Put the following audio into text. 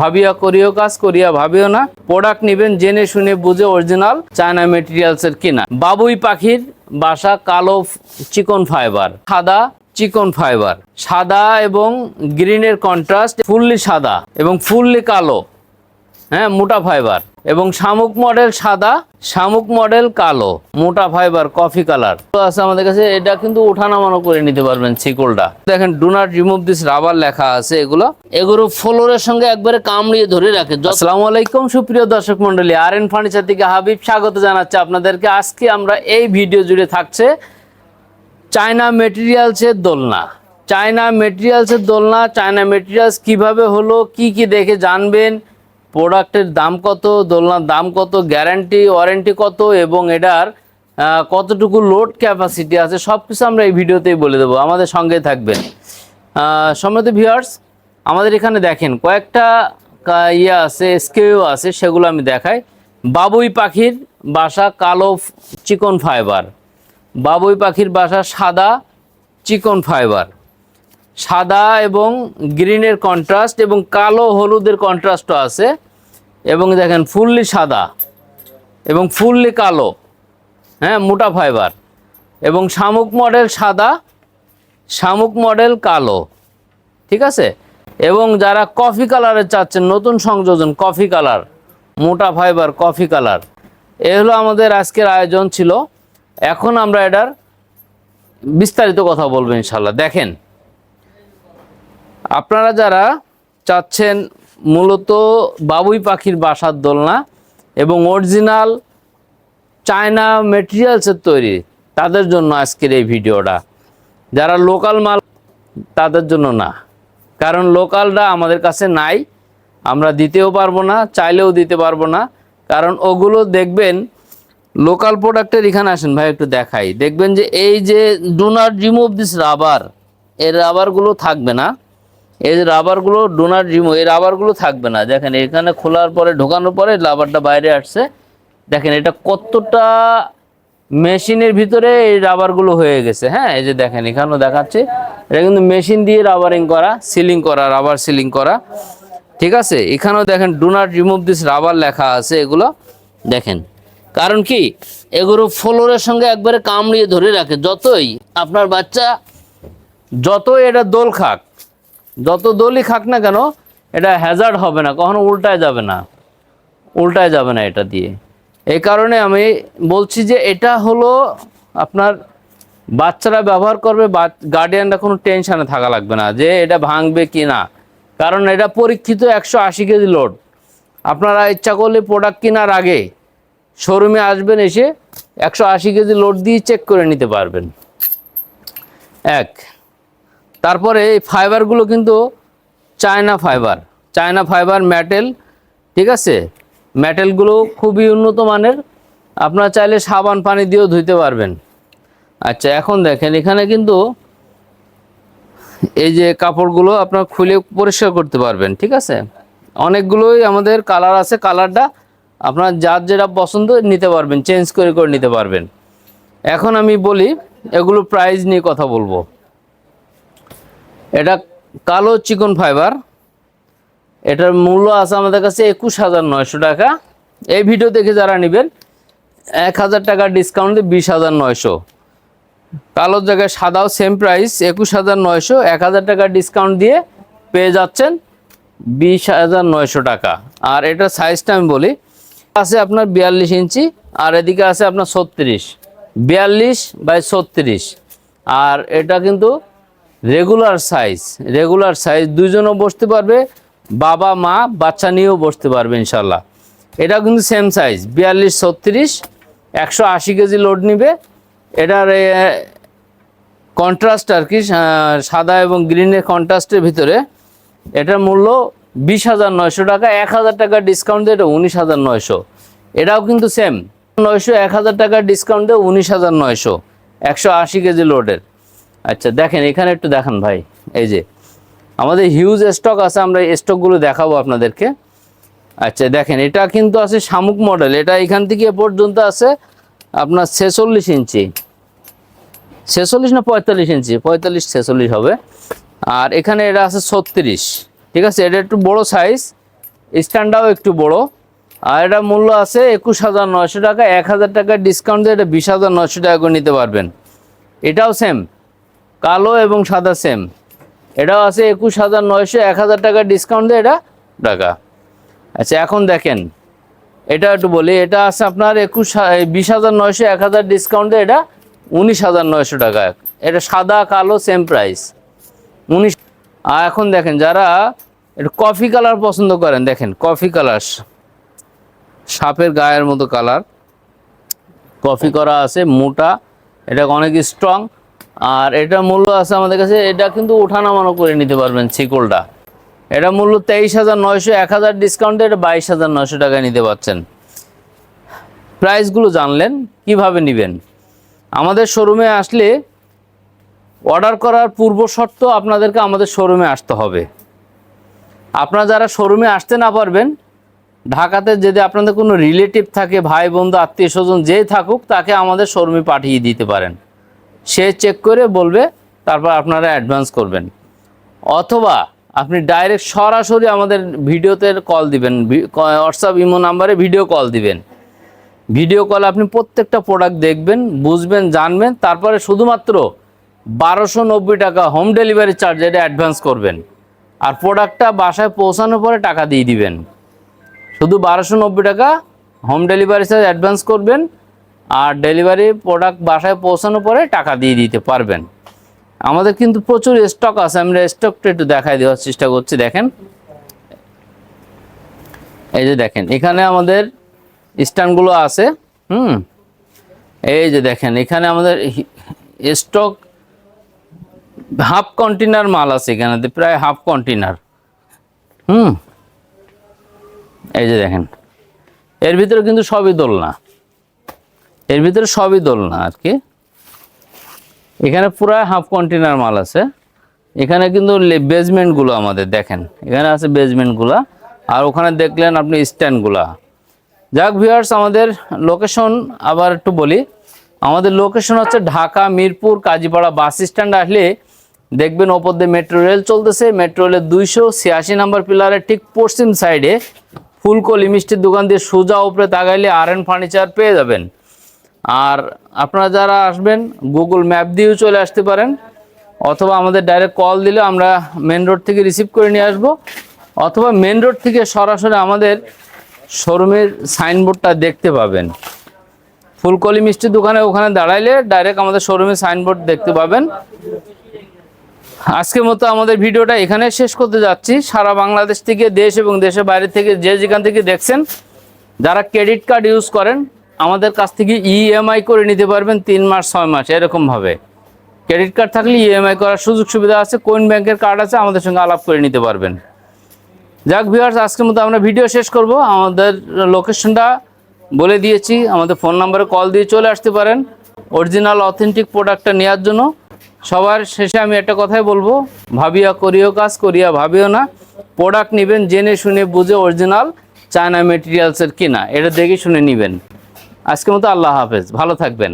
ভাবিয়া করিও, কাজ করিয়া ভাবিও না। প্রোডাক্ট নিবেন জেনে শুনে বুঝে অরিজিনাল চায়না মেটেরিয়ালসের কিনা। বাবুই পাখির বাসা কালো চিকন ফাইবার সাদা চিকন ফাইবার সাদা এবং গ্রিনের কন্ট্রাস্ট ফুললি সাদা এবং ফুললি কালো হ্যাঁ মোটা ফাইবার এবং শামুক মডেল সাদা, শামুক মডেল কালো, মোটা ফাইবার কফি কালার তো আছে আমাদের কাছে, এটা কিন্তু ওঠানামানো করে নিতে পারবেন শিকলটা। দেখেন do not remove this rubber লেখা আছে এগুলো। এগুলো ফ্লোরের সঙ্গে একবারে কামড়িয়ে ধরে রাখে। আসসালামু আলাইকুম, সুপ্রিয় দর্শক মন্ডলী আর এন ফার্নিচার থেকে হাবিব স্বাগত জানাচ্ছি আপনাদেরকে। আজকে আমরা এই ভিডিও জুড়ে থাকছে চায়না মেটেরিয়ালসের দোলনা। চায়না মেটেরিয়ালসের দোলনা চায়না মেটেরিয়ালস কীভাবে হলো, কি কি দেখে জানবেন প্রোডাক্টের দাম কত, দোলনার দাম কত, গ্যারান্টি, ওয়ারেন্টি কত এবং এটার কতটুকু লোড ক্যাপাসিটি আছে সব কিছু আমরা এই ভিডিওতেই বলে দেবো। আমাদের সঙ্গে থাকবেন। সম্মত ভিউয়ার্স, আমাদের এখানে দেখেন, কয়েকটা ইয়ে আছে, স্কেও আছে, সেগুলো আমি দেখাই। বাবুই পাখির বাসা কালো চিকন ফাইবার। বাবুই পাখির বাসা সাদা চিকন ফাইবার। সাদা এবং গ্রিনের কন্ট্রাস্ট এবং কালো হলুদের কন্ট্রাস্টও আছে। এবং দেখেন ফুললি সাদা এবং ফুললি কালো হ্যাঁ মোটা ফাইবার এবং শামুক মডেল সাদা, শামুক মডেল কালো, ঠিক আছে? এবং যারা কফি কালারে চাচ্ছেন, নতুন সংযোজন কফি কালার মোটা ফাইবার কফি কালার এ হলো আমাদের আজকের আয়োজন ছিল। এখন আমরা এটার বিস্তারিত কথা বলব ইনশাল্লাহ দেখেন আপনারা যারা চাচ্ছেন মূলত বাবুই পাখির বাসার দোলনা এবং অরিজিনাল চায়না মেটেরিয়ালসের তৈরি, তাদের জন্য আজকের এই ভিডিওটা। যারা লোকাল মাল, তাদের জন্য না। কারণ লোকালটা আমাদের কাছে নাই, আমরা দিতেও পারব না, চাইলেও দিতে পারব না। কারণ ওগুলো দেখবেন লোকাল প্রোডাক্টের এখানে আসেন, ভাই একটু দেখাই। দেখবেন যে এই যে do not remove this rubber এর রাবারগুলো থাকবে না। এই যে রাবারগুলো ডু নট রিমুভ এই রাবারগুলো থাকবে না। দেখেন, এখানে খোলার পরে, ঢোকানোর পরে রাবারটা বাইরে আসছে। দেখেন, এটা কতটা মেশিনের ভিতরে এই রাবারগুলো হয়ে গেছে। হ্যাঁ এই যে দেখেন, এখানেও দেখাচ্ছে। এটা কিন্তু মেশিন দিয়ে রাবারিং করা সিলিং করা রাবার সিলিং করা। ঠিক আছে? এখানেও দেখেন do not remove this rubber লেখা আছে এগুলো। দেখেন, কারণ কি? এগুলো ফ্লোরের সঙ্গে একবারে কামড়িয়ে ধরে রাখে। যতই আপনার বাচ্চা, যতই এটা দোল খাক যত দোলই খাক না কেন, এটা হ্যাজার্ড হবে না, কখনো উল্টায় যাবে না। উল্টায় যাবে না এটা দিয়ে। এই কারণে আমি বলছি যে এটা হলো আপনার বাচ্চারা ব্যবহার করবে গার্ডিয়ানরা কোনো টেনশানে থাকা লাগবে না যে এটা ভাঙবে কি না। কারণ এটা পরীক্ষিত একশো আশি কেজি লোড আপনারা ইচ্ছা করলে প্রোডাক্ট কেনার আগে শোরুমে আসবেন, এসে একশো আশি কেজি লোড দিয়ে চেক করে নিতে পারবেন। এক। তারপরে এই ফাইবারগুলো কিন্তু China fibre China fibre metal ঠিক আছে? ম্যাটেলগুলো খুবই উন্নত মানের, আপনারা চাইলে সাবান পানি দিয়েও ধুইতে পারবেন। আচ্ছা এখন দেখেন, এখানে কিন্তু এই যে কাপড়গুলো আপনার খুলে পরিষ্কার করতে পারবেন, ঠিক আছে? অনেকগুলোই আমাদের কালার আছে কালারটা আপনার যার যেটা পছন্দ নিতে পারবেন চেঞ্জ করে করে নিতে পারবেন। এখন আমি বলি, এগুলো প্রাইস নিয়ে কথা বলব। এটা কালো চিকন ফাইবার। এটার মূল্য আছে আমাদের কাছে একুশ হাজার নয়শো টাকা। এই ভিডিও দেখে যারা নেবেন, এক হাজার টাকা ডিসকাউন্ট দিয়ে বিশ হাজার নয়শো। কালোর জায়গায় সাদাও সেম প্রাইস একুশ হাজার নয়শো, এক হাজার টাকা ডিসকাউন্ট দিয়ে পেয়ে যাচ্ছেন বিশ হাজার নয়শো টাকা। আর এটার সাইজটা আমি বলি, আছে আপনার বিয়াল্লিশ ইঞ্চি, আর এদিকে আছে আপনার ছত্রিশ। বিয়াল্লিশ বাই ছত্রিশ। আর এটা কিন্তু রেগুলার সাইজ রেগুলার সাইজ দুজনও বসতে পারবে, বাবা, মা, বাচ্চা নিয়েও বসতে পারবে ইনশাল্লাহ এটা কিন্তু সেম সাইজ বিয়াল্লিশ, ছত্রিশ, একশো আশি কেজি লোড নিবে। এটার কন্ট্রাস্ট আর কি সাদা এবং গ্রিনের কন্ট্রাস্টের ভিতরে, এটার মূল্য বিশ হাজার নয়শো টাকা, এক হাজার টাকা ডিসকাউন্ট দিয়ে এটা উনিশ হাজার নয়শো। এটাও কিন্তু সেম নয়শো, এক হাজার টাকা ডিসকাউন্ট দিয়ে উনিশ হাজার নয়শো, একশো আশি কেজি লোডের আচ্ছা দেখেন, এখানে একটু দেখান ভাই, এই যে, আমাদের হিউজ স্টক আছে, আমরা এই স্টকগুলো দেখাবো আপনাদেরকে। আচ্ছা দেখেন, এটা কিন্তু আছে শামুক মডেল এটা এখান থেকে পর্যন্ত আছে আপনার ছেচল্লিশ ইঞ্চি। ছেচল্লিশ না পঁয়তাল্লিশ ইঞ্চি? পঁয়তাল্লিশ, ছেচল্লিশ হবে। আর এখানে এটা আছে ছত্রিশ, ঠিক আছে? এটা একটু বড় সাইজ স্ট্যান্ডটাও একটু বড়। আর এটা মূল্য আছে একুশ হাজার নয়শো টাকা, এক হাজার টাকার ডিসকাউন্ট দিয়ে এটা বিশ হাজার নয়শো টাকা করে নিতে পারবেন। এটাও সেম কালো এবং সাদা সেম এটাও আছে একুশ হাজার নয়শো, এক হাজার টাকার ডিসকাউন্ট দিয়ে এটা টাকা আচ্ছা এখন দেখেন। এটা একটু বলি, এটা আছে আপনার একুশ বিশ হাজার নয়শো, এক হাজার ডিসকাউন্ট দিয়ে এটা উনিশ হাজার নয়শো টাকা। এটা সাদা, কালো সেম প্রাইস উনিশ আর এখন দেখেন, যারা একটু কফি কালার পছন্দ করেন, দেখেন কফি কালার সাপের গায়ের মতো কালার কফি করা আছে, মোটা। এটা অনেক স্ট্রং আর এটা মূল্য আছে আমাদের কাছে, এটা কিন্তু ওঠানামানো করে নিতে পারবেন শিকলটা। এটা মূল্য তেইশ হাজার নয়শো, এক হাজার ডিসকাউন্টে এটা বাইশ হাজার নয়শো টাকায় নিতে পারছেন প্রাইসগুলো জানলেন, কীভাবে নেবেন? আমাদের শোরুমে আসলে অর্ডার করার পূর্ব শর্ত আপনাদেরকে আমাদের শোরুমে আসতে হবে। আপনারা যারা শোরুমে আসতে না পারবেন, ঢাকাতে যদি আপনাদের কোনো রিলেটিভ থাকে, ভাই, বন্ধু আত্মীয় স্বজন যেই থাকুক, তাকে আমাদের শোরুমে পাঠিয়ে দিতে পারেন। সে চেক করে বলবে, তারপর আপনারা অ্যাডভান্স করবেন। অথবা আপনি ডাইরেক্ট সরাসরি আমাদের ভিডিওতে কল দিবেন হোয়াটসঅ্যাপ ইমো নাম্বারে ভিডিও কল দিবেন। ভিডিও কলে আপনি প্রত্যেকটা প্রোডাক্ট দেখবেন, বুঝবেন, জানবেন, তারপরে শুধুমাত্র বারোশো নব্বই টাকা হোম ডেলিভারি চার্জ এটা অ্যাডভান্স করবেন। আর প্রোডাক্টটা বাসায় পৌঁছানোর পরে টাকা দিয়ে দিবেন। শুধু বারোশো নব্বই টাকা হোম ডেলিভারি চার্জ অ্যাডভান্স করবেন আর ডেলিভারি প্রোডাক্ট বাসায় পৌঁছানোর পরে টাকা দিয়ে দিতে পারবেন। আমাদের কিন্তু প্রচুর স্টক আছে, আমরা স্টকটা একটু দেখাই দেওয়ার চেষ্টা করছি, দেখেন। এই যে দেখেন, এখানে আমাদের স্ট্যান্ডগুলো আছে, হুম? এই যে দেখেন, এখানে আমাদের স্টক হাফ কন্টেনার মাল আছে এখানে প্রায় হাফ কন্টেনার হুম? এই যে দেখেন, এর ভিতরে কিন্তু সবই দোলনা। এর ভিতরে সবই দোলনা আর কি। এখানে পুরো হাফ কন্টেনার মাল আছে। এখানে কিন্তু বেজমেন্টগুলো আমাদের, দেখেন। এখানে আছে বেজমেন্টগুলো আর ওখানে দেখলেন আপনি স্ট্যান্ডগুলা যাক ভিউয়ার্স আমাদের লোকেশন আবার একটু বলি। আমাদের লোকেশন হচ্ছে ঢাকা, মিরপুর, কাজীপাড়া বাস স্ট্যান্ড আসলে দেখবেন ওপর দিয়ে মেট্রো রেল চলতেছে। মেট্রো রেলের দুইশো ছিয়াশি নাম্বার পিলারের ঠিক পশ্চিম সাইডে ফুলকলি মিষ্টির দোকান দিয়ে সোজা উপরে তাকাইলে আর এন ফার্নিচার পেয়ে যাবেন। আর আপনারা যারা আসবেন গুগল ম্যাপ দিয়েও চলে আসতে পারেন, অথবা আমাদের ডাইরেক্ট কল দিলে আমরা মেন রোড থেকে রিসিভ করে নিয়ে আসব, অথবা মেন রোড থেকে সরাসরি আমাদের শোরুমের সাইনবোর্ডটা দেখতে পাবেন। ফুলকলি মিষ্টির দোকানে ওখানে দাঁড়াইলে ডাইরেক্ট আমাদের শোরুমের সাইনবোর্ড দেখতে পাবেন। আজকের মতো আমাদের ভিডিওটা এখানে শেষ করতে যাচ্ছি। সারা বাংলাদেশ থেকে, দেশ এবং দেশের বাইরে থেকে যে যেখান থেকে দেখছেন, যারা ক্রেডিট কার্ড ইউজ করেন আমাদের কাছ থেকে ইএমআই করে নিতে পারবেন তিন মাস, ছয় মাস এরকমভাবে ক্রেডিট কার্ড থাকলে ইএমআই করার সুযোগ সুবিধা আছে কোন ব্যাংকের কার্ড আছে, আমাদের সঙ্গে আলাপ করে নিতে পারবেন। যাক ভিউয়ার্স আজকের মতো আমরা ভিডিও শেষ করব। আমাদের লোকেশনটা বলে দিয়েছি, আমাদের ফোন নাম্বারে কল দিয়ে চলে আসতে পারেন। অরিজিনাল অথেন্টিক প্রোডাক্টটা নেওয়ার জন্য। সবার শেষে আমি একটা কথাই বলব, ভাবিয়া করিও কাজ, করিয়া ভাবিও না। প্রোডাক্ট নেবেন, জেনে শুনে বুঝে অরিজিনাল চায়না মেটেরিয়ালসের কিনা, এটা দেখে শুনে নেবেন। আজকের মতো আল্লাহ হাফেজ। ভালো থাকবেন।